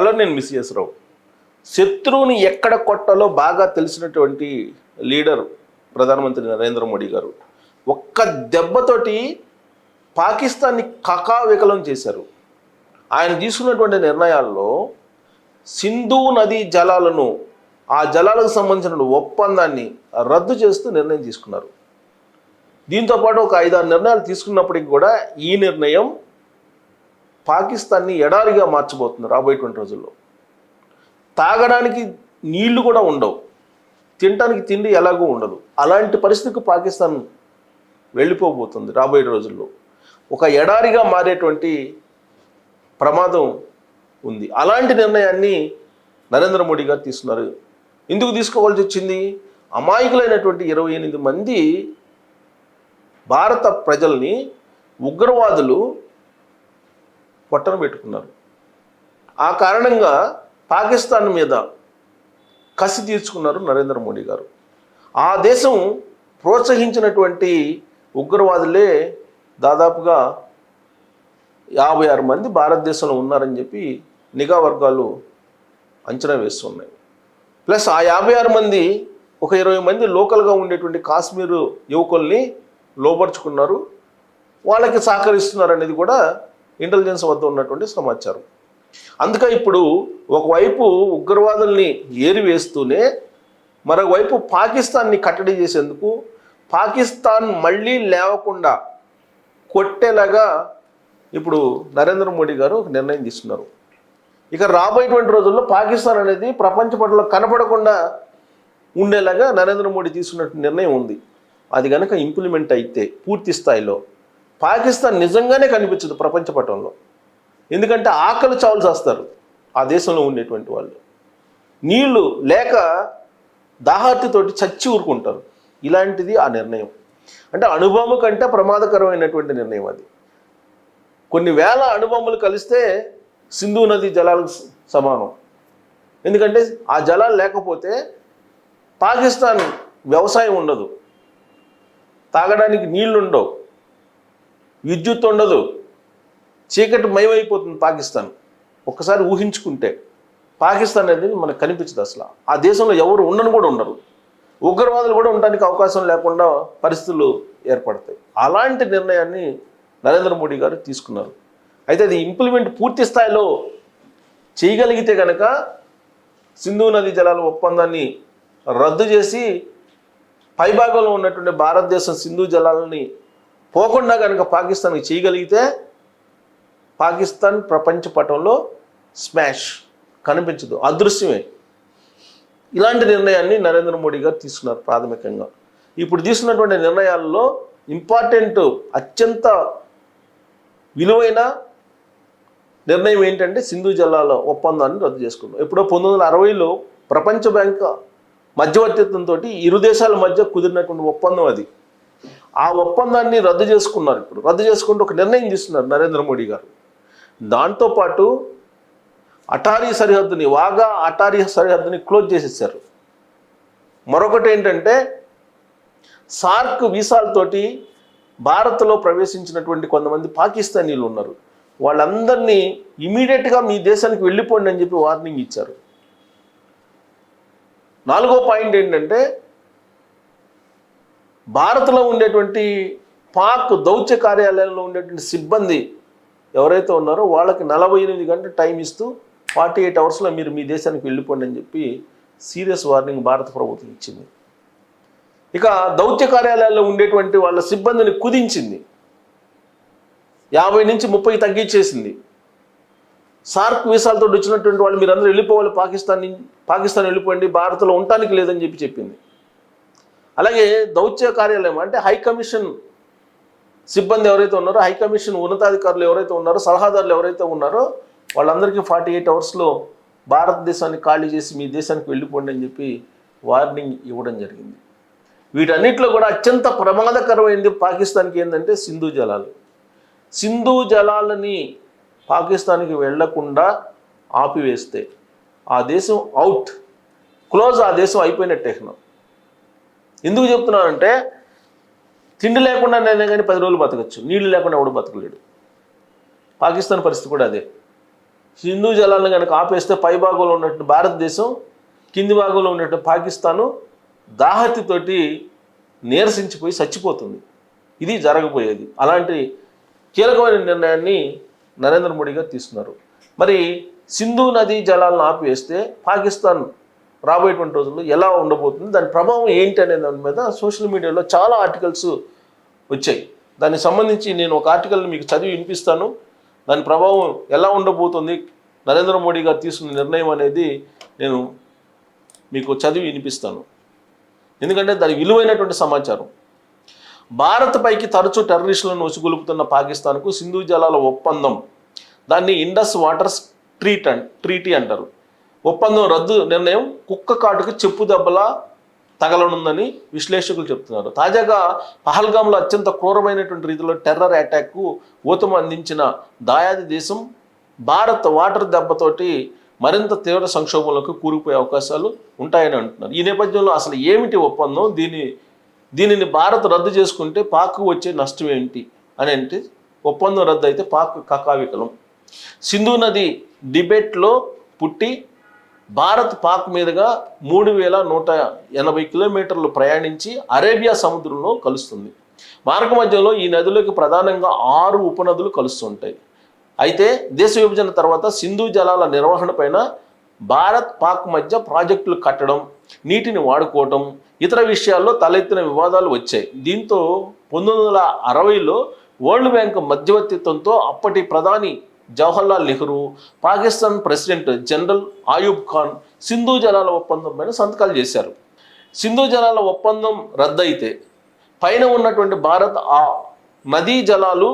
Hello నేను miss రావు శత్రువుని ఎక్కడ కొట్టాలో బాగా తెలిసినటువంటి లీడర్ ప్రధానమంత్రి నరేంద్ర మోడీ గారు ఒక్క దెబ్బతోటి పాకిస్తాన్ని కకావికలం చేశారు. ఆయన తీసుకున్నటువంటి నిర్ణయాల్లో సింధు నదీ జలాలను ఆ జలాలకు సంబంధించిన ఒప్పందాన్ని రద్దు చేస్తూ నిర్ణయం తీసుకున్నారు. దీంతోపాటు ఒక ఐదారు నిర్ణయాలు తీసుకున్నప్పటికీ కూడా ఈ నిర్ణయం పాకిస్తాన్ని ఎడారిగా మార్చబోతుంది రాబోయేటువంటి రోజుల్లో. తాగడానికి నీళ్ళు కూడా ఉండవు. తినడానికి తిండి ఎలాగూ ఉండదు. అలాంటి పరిస్థితికి పాకిస్తాన్ వెళ్ళిపోబోతుంది రాబోయే రోజుల్లో. ఒక ఎడారిగా మారేటువంటి ప్రమాదం ఉంది. అలాంటి నిర్ణయాన్ని నరేంద్ర మోడీ గారు తీసుకున్నారు. ఎందుకు తీసుకోవాల్సి వచ్చింది? అమాయకులైనటువంటి ఇరవై ఎనిమిది మంది భారత ప్రజల్ని ఉగ్రవాదులు పొట్టన పెట్టుకున్నారు. ఆ కారణంగా పాకిస్తాన్ మీద కసి తీర్చుకున్నారు నరేంద్ర మోడీ గారు. ఆ దేశం ప్రోత్సహించినటువంటి ఉగ్రవాదులే దాదాపుగా యాభై ఆరు మంది భారతదేశంలో ఉన్నారని చెప్పి నిఘా వర్గాలు అంచనా వేస్తున్నాయి. ప్లస్ ఆ యాభై ఆరు మంది ఒక ఇరవై మంది లోకల్గా ఉండేటువంటి కాశ్మీరు యువకుల్ని లోపరుచుకున్నారు. వాళ్ళకి సహకరిస్తున్నారు అనేది కూడా ఇంటెలిజెన్స్ వద్ద ఉన్నటువంటి సమాచారం. అందుకే ఇప్పుడు ఒకవైపు ఉగ్రవాదుల్ని ఏరివేస్తూనే మరోవైపు పాకిస్తాన్ని కట్టడి చేసేందుకు పాకిస్తాన్ మళ్ళీ లేవకుండా కొట్టేలాగా ఇప్పుడు నరేంద్ర మోడీ గారు ఒక నిర్ణయం తీసుకున్నారు. ఇక రాబోయేటువంటి రోజుల్లో పాకిస్తాన్ అనేది ప్రపంచ పట్ల కనపడకుండా ఉండేలాగా నరేంద్ర మోడీ తీసుకున్న నిర్ణయం ఉంది. అది కనుక ఇంప్లిమెంట్ అయితే పూర్తి స్థాయిలో పాకిస్తాన్ నిజంగానే కనిపించదు ప్రపంచ పటంలో. ఎందుకంటే ఆకలి చావులు చేస్తారు ఆ దేశంలో ఉండేటువంటి వాళ్ళు. నీళ్ళు లేక దాహార్తితోటి చచ్చి ఊరుకుంటారు. ఇలాంటిది ఆ నిర్ణయం. అంటే అణుబాంబు కంటే ప్రమాదకరమైనటువంటి నిర్ణయం అది. కొన్ని వేల అణుబాంబులు కలిస్తే సింధు నది జలాలకు సమానం. ఎందుకంటే ఆ జలాలు లేకపోతే పాకిస్తాన్ వ్యవసాయం ఉండదు. తాగడానికి నీళ్ళు ఉండవు విద్యుత్ ఉండదు. చీకటి మయమైపోతుంది పాకిస్తాన్. ఒక్కసారి ఊహించుకుంటే పాకిస్తాన్ అనేది మనకు కనిపించదు అసలు. ఆ దేశంలో ఎవరు ఉండను కూడా ఉండరు. ఉగ్రవాదులు కూడా ఉండడానికి అవకాశం లేకుండా పరిస్థితులు ఏర్పడతాయి. అలాంటి నిర్ణయాన్ని నరేంద్ర మోడీ గారు తీసుకున్నారు. అయితే అది ఇంప్లిమెంట్ పూర్తి స్థాయిలో చేయగలిగితే కనుక సింధు నదీ జలాల ఒప్పందాన్ని రద్దు చేసి పైభాగంలో ఉన్నటువంటి భారతదేశం సింధు జలాలని పోకుండా కనుక పాకిస్తాన్కి చేయగలిగితే పాకిస్తాన్ ప్రపంచ పటంలో స్మాష్ కనిపించదు. అదృశ్యమే. ఇలాంటి నిర్ణయాన్ని నరేంద్ర మోడీ గారు తీసుకున్నారు ప్రాథమికంగా. ఇప్పుడు తీసుకున్నటువంటి నిర్ణయాల్లో ఇంపార్టెంట్ అత్యంత విలువైన నిర్ణయం ఏంటంటే సింధు జలాల ఒప్పందాన్ని రద్దు చేసుకున్నాం ఎప్పుడో పంతొమ్మిది వందల అరవైలో ప్రపంచ బ్యాంక్ మధ్యవర్తిత్వంతో ఇరు దేశాల మధ్య కుదిరినటువంటి ఒప్పందం అది. ఆ ఒప్పందాన్ని రద్దు చేసుకున్నారు ఇప్పుడు. రద్దు చేసుకుంటూ ఒక నిర్ణయం తీసుకున్నారు నరేంద్ర మోడీ గారు. దాంతోపాటు అటారీ సరిహద్దుని వాగా అటారీ సరిహద్దుని క్లోజ్ చేసేసారు. మరొకటి ఏంటంటే సార్క్ వీసాలతోటి భారత్లో ప్రవేశించినటువంటి కొంతమంది పాకిస్తానీలు ఉన్నారు. వాళ్ళందరినీ ఇమీడియట్గా మీ దేశానికి వెళ్ళిపోండి అని చెప్పి వార్నింగ్ ఇచ్చారు. నాలుగో పాయింట్ ఏంటంటే భారత్లో ఉండేటువంటి పాక్ దౌత్య కార్యాలయంలో ఉండేటువంటి సిబ్బంది ఎవరైతే ఉన్నారో వాళ్ళకి నలభై ఎనిమిది గంటల టైం ఇస్తూ ఫార్టీ ఎయిట్ అవర్స్లో మీరు మీ దేశానికి వెళ్ళిపోండి అని చెప్పి సీరియస్ వార్నింగ్ భారత ప్రభుత్వం ఇచ్చింది. ఇక దౌత్య కార్యాలయాల్లో ఉండేటువంటి వాళ్ళ సిబ్బందిని కుదించింది. యాభై నుంచి ముప్పై తగ్గించేసింది. సార్క్ వీసాలతో వచ్చినటువంటి వాళ్ళు మీరందరూ వెళ్ళిపోవాలి పాకిస్తాన్ పాకిస్తాన్ వెళ్ళిపోండి భారత్లో ఉండటానికి లేదని చెప్పి చెప్పింది. అలాగే దౌత్య కార్యాలయం అంటే హై కమిషన్ సిబ్బంది ఎవరైతే ఉన్నారో హై కమిషన్ ఉన్నతాధికారులు ఎవరైతే ఉన్నారో సలహాదారులు ఎవరైతే ఉన్నారో వాళ్ళందరికీ ఫార్టీ ఎయిట్ అవర్స్లో భారతదేశాన్ని ఖాళీ చేసి మీ దేశానికి వెళ్ళిపోండి అని చెప్పి వార్నింగ్ ఇవ్వడం జరిగింది. వీటన్నిటిలో కూడా అత్యంత ప్రమాదకరమైనది పాకిస్తాన్కి ఏంటంటే సింధు జలాలు. సింధు జలాలని పాకిస్తాన్కి వెళ్ళకుండా ఆపివేస్తే ఆ దేశం అవుట్ క్లోజ్ ఆ దేశం అయిపోయినట్టే ఎందుకు చెప్తున్నానంటే తిండి లేకుండా నేనే కానీ పది రోజులు బతకచ్చు. నీళ్ళు లేకుండా ఎవడు బతకలేడు. పాకిస్తాన్ పరిస్థితి కూడా అదే. హిందూ జలాలను కనుక ఆపేస్తే పై భాగంలో ఉన్నట్టు భారతదేశం కింది భాగంలో ఉన్నట్టు పాకిస్తాను దాహతితోటి నీరసించిపోయి చచ్చిపోతుంది. ఇది జరగబోయేది. అలాంటి కీలకమైన నిర్ణయాన్ని నరేంద్ర మోడీ గారు తీసుకున్నారు. మరి సింధు నదీ జలాలను ఆపివేస్తే పాకిస్తాన్ రాబోయేటువంటి రోజుల్లో ఎలా ఉండబోతుంది దాని ప్రభావం ఏంటి అనే దాని మీద సోషల్ మీడియాలో చాలా ఆర్టికల్స్ వచ్చాయి. దానికి సంబంధించి నేను ఒక ఆర్టికల్ని మీకు చదివి వినిపిస్తాను. దాని ప్రభావం ఎలా ఉండబోతుంది నరేంద్ర మోడీ గారు తీసుకున్న నిర్ణయం అనేది నేను మీకు చదివి వినిపిస్తాను. ఎందుకంటే దాని విలువైనటువంటి సమాచారం. భారత్ పైకి తరచూ టెర్రరిస్టులను ఉసుగొలుపుతున్న పాకిస్తాన్కు సింధు జలాల ఒప్పందం. దాన్ని Indus waters treat and treaty అంటారు. ఒప్పందం రద్దు నిర్ణయం కుక్క కాటుకు చెప్పు దెబ్బలా తగలనుందని విశ్లేషకులు చెప్తున్నారు. తాజాగా పహల్గాంలో అత్యంత క్రూరమైనటువంటి రీతిలో టెర్రర్ అటాక్కు ఊతము అందించిన దాయాది దేశం భారత్ వాటర్ దెబ్బతోటి మరింత తీవ్ర సంక్షోభంలోకి కూరుకుపోయే అవకాశాలు ఉంటాయని అంటున్నారు. ఈ నేపథ్యంలో అసలు ఏమిటి ఒప్పందం? దీని దీనిని భారత్ రద్దు చేసుకుంటే పాక్ వచ్చే నష్టం ఏంటి అని అంటే ఒప్పందం రద్దు అయితే పాక్ కకావికలం. సింధు నది డిబేట్లో పుట్టి భారత్ పాక్ మీదుగా మూడు వేల నూట ఎనభై కిలోమీటర్లు ప్రయాణించి అరేబియా సముద్రంలో కలుస్తుంది. మార్గ మధ్యలో ఈ నదులకు ప్రధానంగా ఆరు ఉపనదులు కలుస్తుంటాయి. అయితే దేశ విభజన తర్వాత సింధు జలాల నిర్వహణ పైన భారత్ పాక్ మధ్య ప్రాజెక్టులు కట్టడం నీటిని వాడుకోవటం ఇతర విషయాల్లో తలెత్తిన వివాదాలు వచ్చాయి. దీంతో పంతొమ్మిది వందల అరవైలో వరల్డ్ బ్యాంక్ మధ్యవర్తిత్వంతో అప్పటి ప్రధాని జవహర్లాల్ నెహ్రూ పాకిస్తాన్ ప్రెసిడెంట్ జనరల్ ఆయూబ్ ఖాన్ సింధు జలాల ఒప్పందం పైన సంతకాలు చేశారు. సింధు జలాల ఒప్పందం రద్దయితే పైన ఉన్నటువంటి భారత్ ఆ నదీ జలాలు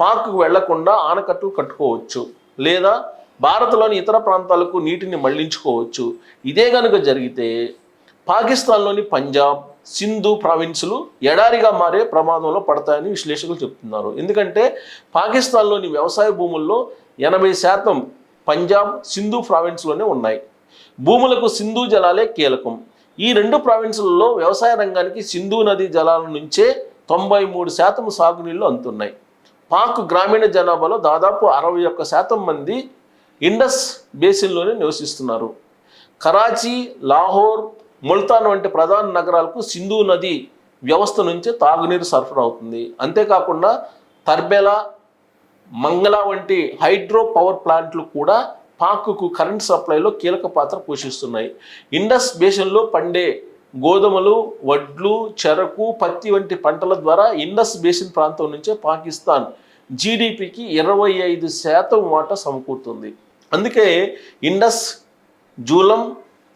పాక్కు వెళ్ళకుండా ఆనకట్టు కట్టుకోవచ్చు లేదా భారత్లోని ఇతర ప్రాంతాలకు నీటిని మళ్ళించుకోవచ్చు. ఇదే కనుక జరిగితే పాకిస్తాన్లోని పంజాబ్ సింధు ప్రావిన్సులు ఎడారిగా మారే ప్రమాదంలో పడతాయని విశ్లేషకులు చెప్తున్నారు. ఎందుకంటే పాకిస్తాన్లోని వ్యవసాయ భూముల్లో ఎనభై శాతం పంజాబ్ సింధు ప్రావిన్స్లోనే ఉన్నాయి. భూములకు సింధు జలాలే కీలకం. ఈ రెండు ప్రావిన్సులలో వ్యవసాయ రంగానికి సింధు నది జలాల నుంచే తొంభై మూడు శాతం సాగునీళ్ళు అందుతున్నాయి. పాక్ గ్రామీణ జనాభాలో దాదాపు అరవై ఒక్క శాతం మంది ఇండస్ బేసిన్లోనే నివసిస్తున్నారు. కరాచీ లాహోర్ ముల్తాన్ వంటి ప్రధాన నగరాలకు సింధు నది వ్యవస్థ నుంచే తాగునీరు సరఫరా అవుతుంది. అంతేకాకుండా తర్బెలా మంగళ వంటి హైడ్రో పవర్ ప్లాంట్లు కూడా పాక్కు కరెంట్ సప్లైలో కీలక పాత్ర పోషిస్తున్నాయి. ఇండస్ బేసిన్లో పండే గోధుమలు వడ్లు చెరకు పత్తి వంటి పంటల ద్వారా ఇండస్ బేసిన్ ప్రాంతం నుంచే పాకిస్తాన్ జీడిపికి ఇరవై ఐదు శాతం వాటా సమకూరుతుంది. అందుకే ఇండస్ జూలం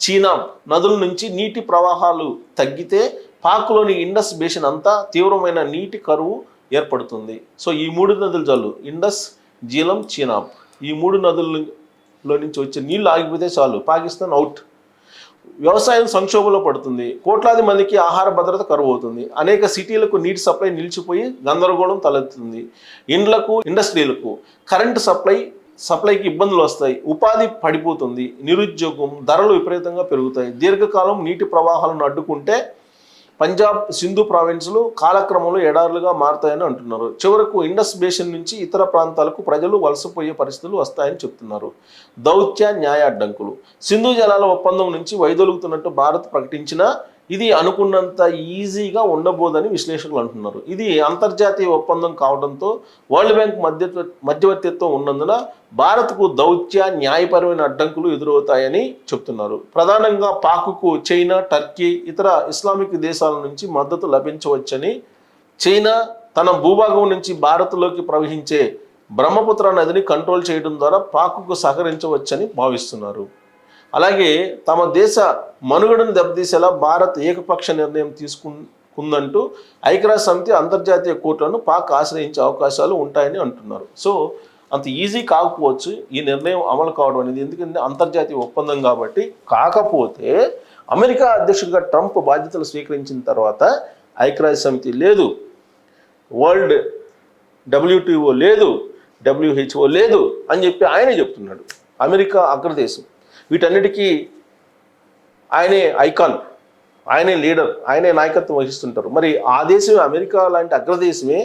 చీనాబ్ నదుల నుంచి నీటి ప్రవాహాలు తగ్గితే పాక్లోని ఇండస్ బేసిన్ అంతా తీవ్రమైన నీటి కరువు ఏర్పడుతుంది. సో ఈ మూడు నదులు చాలు. ఇండస్ జీలం చీనాబ్ ఈ మూడు నదులలో నుంచి వచ్చే నీళ్ళు ఆగిపోతే చాలు. పాకిస్తాన్ అవుట్. వ్యవసాయం సంక్షోభంలో పడుతుంది. కోట్లాది మందికి ఆహార భద్రత కరువు అవుతుంది అనేక సిటీలకు నీటి సప్లై నిలిచిపోయి గందరగోళం తలెత్తుంది ఇండ్లకు ఇండస్ట్రీలకు కరెంటు సప్లై సప్లైకి ఇబ్బందులు వస్తాయి ఉపాధి పడిపోతుంది నిరుద్యోగం ధరలు విపరీతంగా పెరుగుతాయి. దీర్ఘకాలం నీటి ప్రవాహాలను అడ్డుకుంటే పంజాబ్ సింధు ప్రావిన్స్లు కాలక్రమంలో ఎడారులుగా మారుతాయని అంటున్నారు. చివరకు ఇండస్ బేషన్ నుంచి ఇతర ప్రాంతాలకు ప్రజలు వలసపోయే పరిస్థితులు వస్తాయని చెప్తున్నారు. దౌత్య న్యాయ అడ్డంకులు. సింధు జలాల ఒప్పందం నుంచి వైదొలుగుతున్నట్టు భారత్ ప్రకటించినా ఇది అనుకున్నంత ఈజీగా ఉండబోదని విశ్లేషకులు అంటున్నారు. ఇది అంతర్జాతీయ ఒప్పందం కావడంతో వరల్డ్ బ్యాంక్ మధ్య మధ్యవర్తిత్వం ఉన్నందున భారత్కు దౌత్య న్యాయపరమైన అడ్డంకులు ఎదురవుతాయని చెప్తున్నారు. ప్రధానంగా పాకుకు చైనా టర్కీ ఇతర ఇస్లామిక్ దేశాల నుంచి మద్దతు లభించవచ్చని చైనా తన భూభాగం నుంచి భారత్లోకి ప్రవహించే బ్రహ్మపుత్ర నదిని కంట్రోల్ చేయడం ద్వారా పాకుకు సహకరించవచ్చని భావిస్తున్నారు. అలాగే తమ దేశ మనుగడను దెబ్బతీసేలా భారత్ ఏకపక్ష నిర్ణయం తీసుకుందంటూ ఐక్యరాజ్య సమితి అంతర్జాతీయ కోర్టులను పాక్ ఆశ్రయించే అవకాశాలు ఉంటాయని అంటున్నారు. సో అంత ఈజీ కాకపోవచ్చు ఈ నిర్ణయం అమలు కావడం అనేది. ఎందుకంటే అంతర్జాతీయ ఒప్పందం కాబట్టి కాకపోతే అమెరికా అధ్యక్షుడిగా ట్రంప్ బాధ్యతలు స్వీకరించిన తర్వాత ఐక్యరాజ్య సమితి లేదు. వరల్డ్ డబ్ల్యూటీఓ లేదు డబ్ల్యూహెచ్ఓ లేదు అని చెప్పి ఆయనే చెప్తున్నాడు. అమెరికా అగ్రదేశం. వీటన్నిటికీ ఆయనే ఐకాన్ ఆయనే లీడర్ ఆయనే నాయకత్వం వహిస్తుంటారు. మరి ఆ దేశమే అమెరికా లాంటి అగ్రదేశమే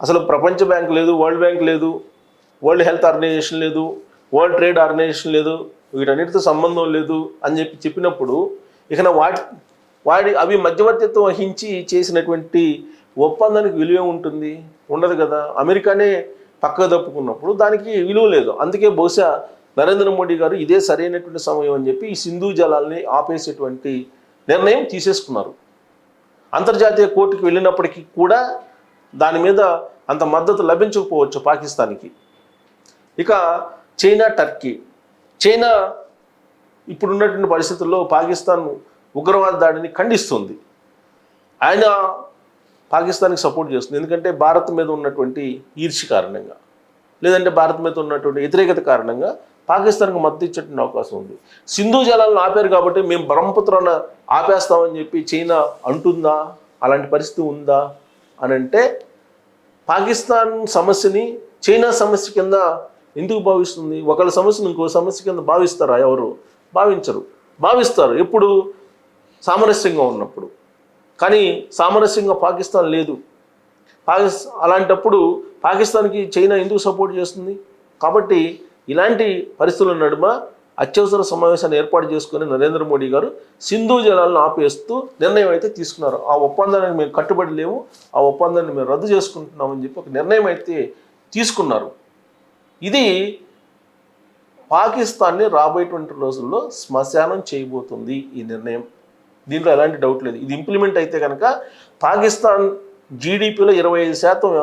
అసలు ప్రపంచ బ్యాంక్ లేదు వరల్డ్ బ్యాంక్ లేదు వరల్డ్ హెల్త్ ఆర్గనైజేషన్ లేదు వరల్డ్ ట్రేడ్ ఆర్గనైజేషన్ లేదు వీటన్నిటితో సంబంధం లేదు అని చెప్పి చెప్పినప్పుడు ఇక వాటి వాడి అవి మధ్యవర్తిత్వం వహించి చేసినటువంటి ఒప్పందానికి విలువ ఉంటుంది ఉండదు కదా. అమెరికానే పక్కకు తప్పుకున్నప్పుడు దానికి విలువ లేదు. అందుకే బహుశా నరేంద్ర మోడీ గారు ఇదే సరైనటువంటి సమయం అని చెప్పి ఈ సింధు జలాల్ని ఆపేసేటువంటి నిర్ణయం తీసేసుకున్నారు. అంతర్జాతీయ కోర్టుకు వెళ్ళినప్పటికీ కూడా దాని మీద అంత మద్దతు లభించకపోవచ్చు పాకిస్తాన్కి. ఇక చైనా టర్కీ. చైనా ఇప్పుడున్నటువంటి పరిస్థితుల్లో పాకిస్తాన్ ఉగ్రవాద దాడిని ఖండిస్తుంది. ఆయన పాకిస్తాన్కి సపోర్ట్ చేస్తుంది. ఎందుకంటే భారత్ మీద ఉన్నటువంటి ఈర్ష్య కారణంగా లేదంటే భారత్ మీద ఉన్నటువంటి వ్యతిరేకత కారణంగా పాకిస్తాన్కి మద్దతు ఇచ్చేటువంటి అవకాశం ఉంది. సింధు జలాలను ఆపారు కాబట్టి మేము బ్రహ్మపుత్రాన్ని ఆపేస్తామని చెప్పి చైనా అంటుందా? అలాంటి పరిస్థితి ఉందా? అని అంటే పాకిస్తాన్ సమస్యని చైనా సమస్య కింద ఎందుకు భావిస్తుంది? ఒకళ్ళ సమస్యను ఇంకో సమస్య కింద భావిస్తారా? ఎవరు? భావించరు. భావిస్తారు. ఎప్పుడు? సామరస్యంగా ఉన్నప్పుడు. కానీ సామరస్యంగా పాకిస్తాన్ లేదు. పాకిస్ అలాంటప్పుడు పాకిస్తాన్కి చైనా ఎందుకు సపోర్ట్ చేస్తుంది? కాబట్టి ఇలాంటి పరిస్థితుల నడుమ అత్యవసర సమావేశాన్ని ఏర్పాటు చేసుకుని నరేంద్ర మోడీ గారు సింధు జలాలను ఆపేస్తూ నిర్ణయం అయితే తీసుకున్నారు. ఆ ఒప్పందానికి మేము కట్టుబడి లేవు ఆ ఒప్పందాన్ని మేము రద్దు చేసుకుంటున్నామని చెప్పి ఒక నిర్ణయం అయితే తీసుకున్నారు. ఇది పాకిస్తాన్ని రాబోయేటువంటి రోజుల్లో శ్మశానం చేయబోతుంది ఈ నిర్ణయం. దీంట్లో ఎలాంటి డౌట్ లేదు. ఇది ఇంప్లిమెంట్ అయితే కనుక పాకిస్తాన్ జీడిపిలో ఇరవై ఐదు శాతం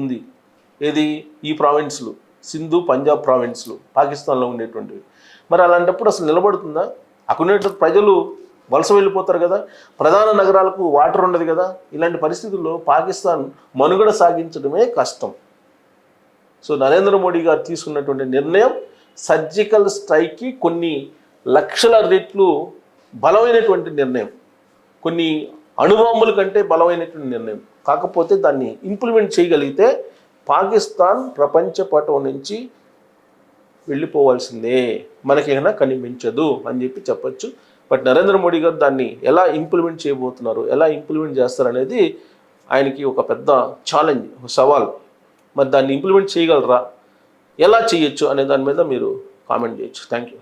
ఉంది. ఏది? ఈ ప్రావిన్స్లు. సింధు పంజాబ్ ప్రావిన్స్లు పాకిస్తాన్లో ఉండేటువంటివి. మరి అలాంటప్పుడు అసలు నిలబడుతుందా? అక్కడ ప్రజలు వలస వెళ్ళిపోతారు కదా ప్రధాన నగరాలకు వాటర్ ఉండదు కదా ఇలాంటి పరిస్థితుల్లో పాకిస్తాన్ మనుగడ సాగించడమే కష్టం. సో నరేంద్ర మోడీ గారు తీసుకున్నటువంటి నిర్ణయం సర్జికల్ స్ట్రైక్కి కొన్ని లక్షల రెట్లు బలమైనటువంటి నిర్ణయం. కొన్ని అణుబాంబుల కంటే బలమైనటువంటి నిర్ణయం. కాకపోతే దాన్ని ఇంప్లిమెంట్ చేయగలిగితే పాకిస్తాన్ ప్రపంచ పటం నుంచి వెళ్ళిపోవాల్సిందే. మనకి ఏమైనా కనిపించదు అని చెప్పి చెప్పొచ్చు. బట్ నరేంద్ర మోడీ గారు దాన్ని ఎలా ఇంప్లిమెంట్ చేయబోతున్నారు ఎలా ఇంప్లిమెంట్ చేస్తారనేది ఆయనకి ఒక పెద్ద ఛాలెంజ్ ఒక సవాల్. మరి దాన్ని ఇంప్లిమెంట్ చేయగలరా? ఎలా చేయొచ్చు అనే దాని మీద మీరు కామెంట్ చేయొచ్చు. Thank you